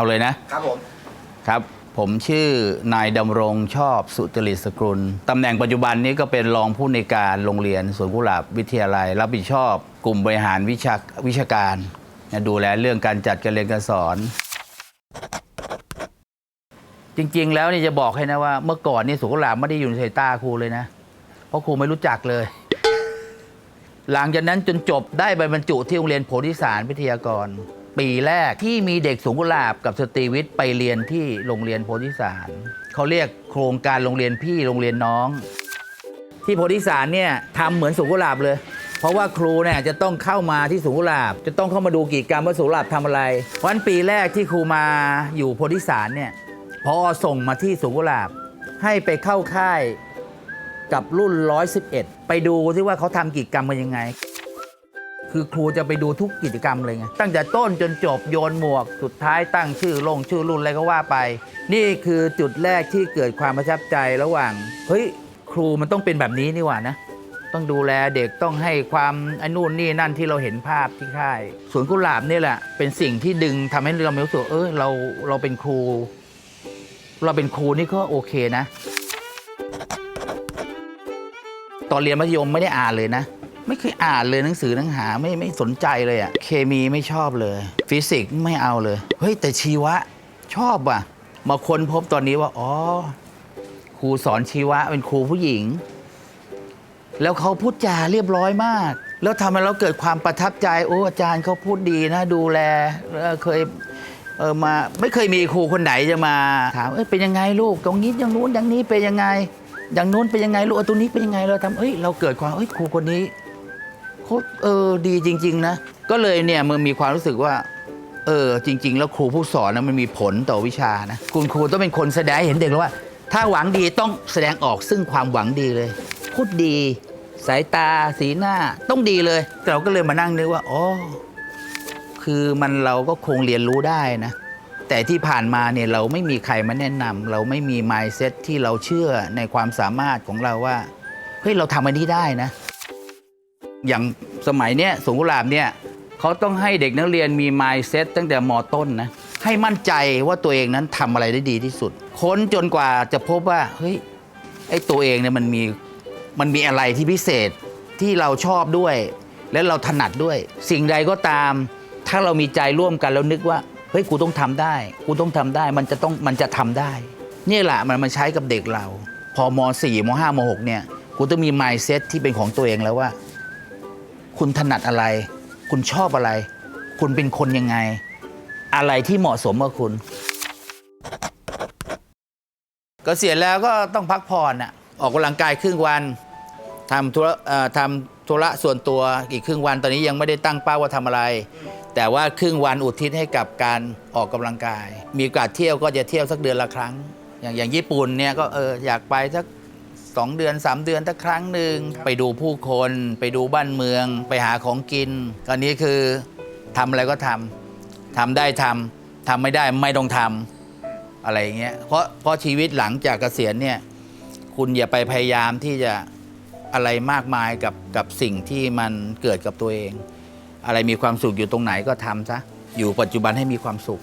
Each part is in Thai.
เอาเลยนะ ครับผมครับ ผมชื่อนายดำรงชอบสุจริตสกุลตำแหน่งปัจจุบันนี้ก็เป็นรองผู้ในวยการโรงเรียนสวนกุหลาบวิทยาลัย รับผิดชอบกลุ่มบริหารวิชาวิชาการนะดูแลเรื่องการจัดการเรียนการสอน จริงๆ แล้วนี่จะบอกให้นะว่า เมื่อก่อนนี่สวนกุหลาบไม่ได้อยู่ในสายตาครูเลยนะ เพราะครูไม่รู้จักเลย หลังจากนั้นจนจบได้ใบบรรจุที่โรงเรียนโพธิสารวิทยากร ปีแรกที่มีเด็กสูงกุหลาบกับสตรีวิทย์ไปเรียนที่โรงเรียนโพธิสารเขาเรียกโครงการโรงเรียนพี่โรงเรียนน้อง ที่โพธิสารเนี่ยทำเหมือนสูงกุหลาบเลยเพราะว่าครูเนี่ยจะต้องเข้ามาที่สูงกุหลาบ จะต้องเข้ามาดูกิจกรรมว่าสูงกุหลาบทำอะไรวันปีแรกที่ครูมาอยู่โพธิสารเนี่ยพอส่งมาที่สูงกุหลาบ ให้ไปเข้าค่ายกับรุ่น 111 ไปดูที่ว่าเขาทำกิจกรรมกันยังไง คือครูจะไปดูทุกกิจกรรมเลยไงตั้งแต่ต้นจนจบโยนหมวก สุดท้ายตั้งชื่อลงชื่อรุ่นอะไรก็ว่าไป นี่คือจุดแรกที่เกิดความประทับใจระหว่างเฮ้ยครูมันต้องเป็นแบบนี้นี่หว่านะ ต้องดูแลเด็กต้องให้ความไอ้นู่นนี่นั่นที่เราเห็นภาพที่ค่ายสวนกุหลาบนี่แหละ เป็นสิ่งที่ดึงทำให้เรามีรู้สึกเออเราเราเป็นครู เราเป็นครูนี่ก็โอเคนะ ตอนเรียนมัธยมไม่ได้อ่านเลยนะ ไม่เคยอ่านเลยหนังสือหนังหาไม่ไม่สนใจเลยอะเคมีไม่ชอบเลย ฟิสิกส์ไม่เอาเลย เฮ้ย แต่ชีวะชอบว่ะ มาค้นพบตอนนี้ว่า อ๋อ ครูสอนชีวะเป็นครูผู้หญิง แล้วเขาพูดจาเรียบร้อยมาก แล้วทำให้เราเกิดความประทับใจ โอ้อาจารย์เขาพูดดีนะ ดูแลเเคยเออมาไม่เคยมีครูคนไหนจะมาถามเอ้ยเป็นยังไงลูก ตรงนี้อย่างนู้นอย่างนี้เป็นยังไง อย่างนู้นเป็นยังไงลูกเอาตรงนี้เป็นยังไงเราทำเอ้ยเราเกิดความเอ้ยครูคนนี้ เออดีจริง ๆ นะ ก็เลยเนี่ยมันมีความรู้สึกว่า เออจริง ๆ แล้วครูผู้สอนนะมันมีผลต่อวิชานะคุณครูต้องเป็นคนแสดงให้เห็นเด็กเลยว่า ถ้าหวังดีต้องแสดงออกซึ่งความหวังดีเลย พูดดี สายตาสีหน้าต้องดีเลยเราก็เลยมานั่งนึกว่าอ๋อคือมันเราก็คงเรียนรู้ได้นะ แต่ที่ผ่านมาเนี่ยเราไม่มีใครมาแนะนำเราไม่มี mindset ที่เราเชื่อในความสามารถของเราว่าเฮ้ยเราทำอันนี้ได้นะ อย่างสมัยเนี้ยสงกุหลาบเนี่ยเขาต้องให้เด็กนักเรียนมี mindset ตั้งแต่มต้นนะให้มั่นใจว่าตัวเองนั้นทำอะไรได้ดีที่สุด ค้นจนกว่าจะพบว่าเฮ้ยไอ้ตัวเองเนี่ยมันมีมันมีอะไรที่พิเศษที่เราชอบด้วย และเราถนัดด้วย สิ่งใดก็ตาม ถ้าเรามีใจร่วมกันแล้วนึกว่าเฮ้ยกูต้องทำได้ กูต้องทำได้มันจะต้องมันจะทำได้ เนี่ยแหละมันมาใช้กับเด็กเรา พอม .4 ม .5 ม .6 เนี่ยกูต้องมี mindset ที่เป็นของตัวเองแล้วว่า คุณถนัดอะไร คุณชอบอะไร คุณเป็นคนยังไง อะไรที่เหมาะสมกับคุณก็เสียณแล้วก็ต้องพักผ่อนน่ะออกกำลังกายครึ่งวันทำธุระทำธุระส่วนตัวอีกครึ่งวันตอนนี้ยังไม่ได้ตั้งเป้าว่าทำอะไร แต่ว่าครึ่งวันอุทิศให้กับการออกกำลังกาย มีโอกาสเที่ยวก็จะเที่ยวสักเดือนละครั้ง อย่างอย่างญี่ปุ่นเนี่ยก็เอออยากไปสัก สองเดือนสามเดือนถ้าครั้งหนึ่งไปดูผู้คน ไปดูบ้านเมือง ไปหาของกินตอนนี้คือทำอะไรก็ทำทำได้ทำทำไม่ได้ไม่ต้องทำอะไรอย่างเงี้ยเพราะเพราะชีวิตหลังจากเกษียณเนี่ยคุณอย่าไปพยายามที่จะอะไรมากมายกับกับสิ่งที่มันเกิดกับตัวเอง อะไรมีความสุขอยู่ตรงไหนก็ทำซะอยู่ปัจจุบันให้มีความสุข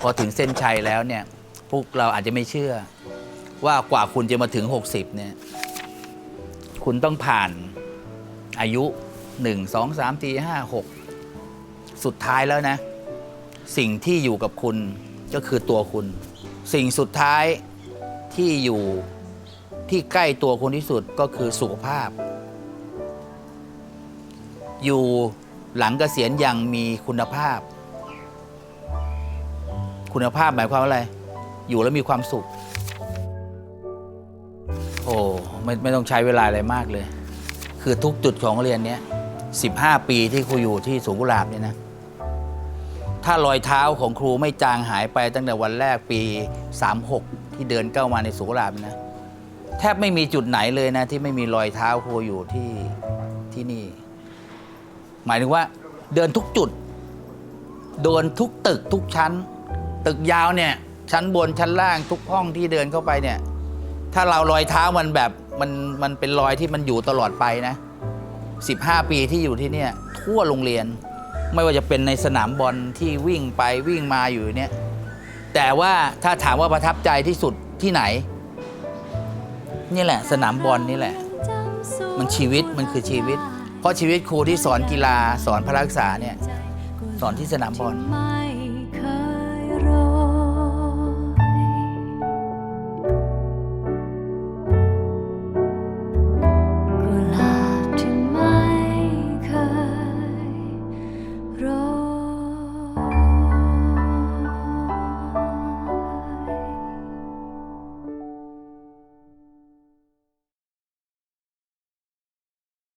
พอถึงเส้นชัยแล้วเนี่ยพวกเราอาจจะไม่เชื่อ ว่ากว่าคุณจะมาถึง 60เนี่ยคุณต้องผ่านอายุ 1 2 3 4 5 6 สุดท้ายแล้วนะ สิ่งที่อยู่กับคุณก็คือตัวคุณ สิ่งสุดท้ายที่อยู่ที่ใกล้ตัวคุณที่สุดก็คือสุขภาพ อยู่หลังเกษียณอย่างมีคุณภาพ คุณภาพหมายความว่าอะไร อยู่แล้วมีความสุข ไม่ไม่ต้องใช้เวลาอะไรมากเลย คือทุกจุดของเรียนเนี้ย15 ปีที่ครูอยู่ที่สวนกุหลาบเนี่ยนะ ถ้ารอยเท้าของครูไม่จางหายไปตั้งแต่วันแรกปี 36 ที่เดินเข้ามาในสวนกุหลาบนะแทบไม่มีจุดไหนเลยนะ ที่ไม่มีรอยเท้าครูอยู่ที่ที่นี่ หมายถึงว่า เดินทุกจุด เดินทุกตึกทุกชั้น ตึกยาวเนี่ย ชั้นบนชั้นล่างทุกห้องที่เดินเข้าไปเนี่ย ถ้าเรารอยเท้ามันแบบ มันมันเป็นรอยที่มันอยู่ตลอดไปนะ 15 ปีที่อยู่ที่เนี่ยทั่วโรงเรียน ไม่ว่าจะเป็นในสนามบอลที่วิ่งไปวิ่งมาอยู่เนี่ยแต่ว่าถ้าถามว่าประทับใจที่สุดที่ไหน นี่แหละ สนามบอลนี่แหละ มันชีวิตมันคือชีวิต เพราะชีวิตครูที่สอนกีฬาสอนพละศึกษาเนี่ยสอนที่สนามบอล